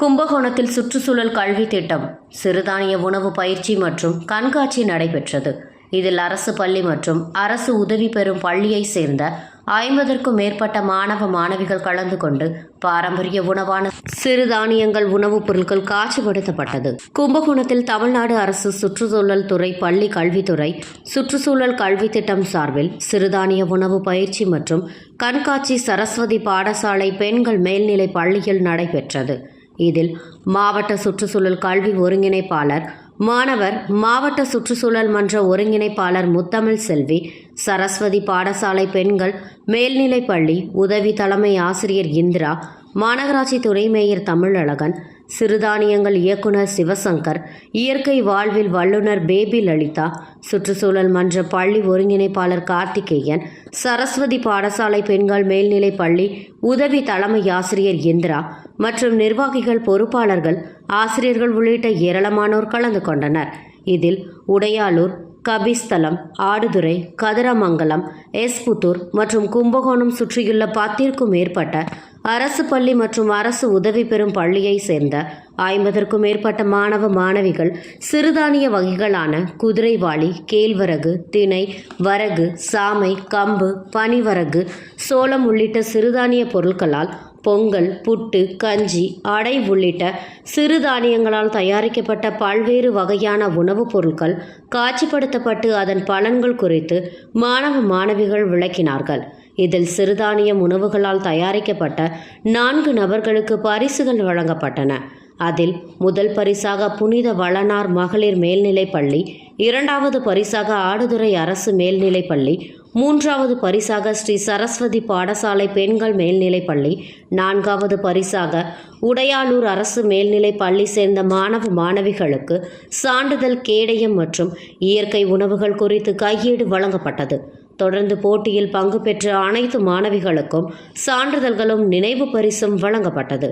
கும்பகோணத்தில் சுற்றுச்சூழல் கல்வி திட்டம் சிறுதானிய உணவு பயிற்சி மற்றும் கண்காட்சி நடைபெற்றது. இதில் அரசு பள்ளி மற்றும் அரசு உதவி பெறும் பள்ளியைச் சேர்ந்த ஐம்பதற்கும் மேற்பட்ட மாணவ மாணவிகள் கலந்து கொண்டு பாரம்பரிய உணவான சிறுதானியங்கள் உணவுப் பொருட்கள் காட்சிப்படுத்தப்பட்டது. கும்பகோணத்தில் தமிழ்நாடு அரசு சுற்றுச்சூழல் துறை பள்ளி கல்வித்துறை சுற்றுச்சூழல் கல்வி திட்டம் சார்பில் சிறுதானிய உணவு பயிற்சி மற்றும் கண்காட்சி சரஸ்வதி பாடசாலை பெண்கள் மேல்நிலை பள்ளியில் நடைபெற்றது. இதில் மாவட்ட சுற்றுச்சூழல் கல்வி ஒருங்கிணைப்பாளர் மாணவர் மாவட்ட சுற்றுச்சூழல் மன்ற ஒருங்கிணைப்பாளர் முத்தமிழ் செல்வி சரஸ்வதி பாடசாலை பெண்கள் மேல்நிலைப்பள்ளி உதவி தலைமை ஆசிரியர் இந்திரா மாநகராட்சி துணை மேயர் தமிழழகன் சிறுதானியங்கள் இயக்குனர் சிவசங்கர் இயற்கை வாழ்வில் வல்லுநர் பேபி லலிதா சுற்றுச்சூழல் மன்ற பள்ளி ஒருங்கிணைப்பாளர் கார்த்திகேயன் சரஸ்வதி பாடசாலை பெண்கள் மேல்நிலை பள்ளி உதவி தலைமை ஆசிரியர் இந்திரா மற்றும் நிர்வாகிகள் பொறுப்பாளர்கள் ஆசிரியர்கள் உள்ளிட்ட ஏராளமானோர் கலந்து கொண்டனர். இதில் உடையாளூர் கபிஸ்தலம் ஆடுதுறை கதிரமங்கலம் எஸ்புத்தூர் மற்றும் கும்பகோணம் சுற்றியுள்ள பத்திற்கும் மேற்பட்ட அரசு பள்ளி மற்றும் அரசு உதவி பெறும் பள்ளியை சேர்ந்த ஐம்பதற்கும் மேற்பட்ட மாணவ மாணவிகள் சிறுதானிய வகைகளான குதிரைவாளி கேழ்வரகு திணை வரகு சாமை கம்பு பனிவரகு சோளம் உள்ளிட்ட சிறுதானிய பொருட்களால் பொங்கல் புட்டு கஞ்சி அடை உள்ளிட்ட சிறுதானியங்களால் தயாரிக்கப்பட்ட பல்வேறு வகையான உணவுப் பொருட்கள் காட்சிப்படுத்தப்பட்டு அதன் பலன்கள் குறித்து மாணவ மாணவிகள் விளக்கினார்கள். இதில் சிறுதானியம் உணவுகளால் தயாரிக்கப்பட்ட நான்கு நபர்களுக்கு பரிசுகள் வழங்கப்பட்டன. அதில் முதல் பரிசாக புனித வளனார் மகளிர் மேல்நிலைப் பள்ளி இரண்டாவது பரிசாக ஆடுதுறை அரசு மேல்நிலைப் பள்ளி மூன்றாவது பரிசாக ஸ்ரீ சரஸ்வதி பாடசாலை பெண்கள் மேல்நிலைப் பள்ளி நான்காவது பரிசாக உடையாளூர் அரசு மேல்நிலைப் பள்ளி சேர்ந்த மாணவ மாணவிகளுக்கு சான்றிதழ் கேடயம் மற்றும் இயற்கை உணவுகள் குறித்து கையேடு வழங்கப்பட்டது. தொடர்ந்து போட்டியில் பங்கு பெற்ற அனைத்து மாணவிகளுக்கும் சான்றிதழ்களும் நினைவு பரிசும் வழங்கப்பட்டது.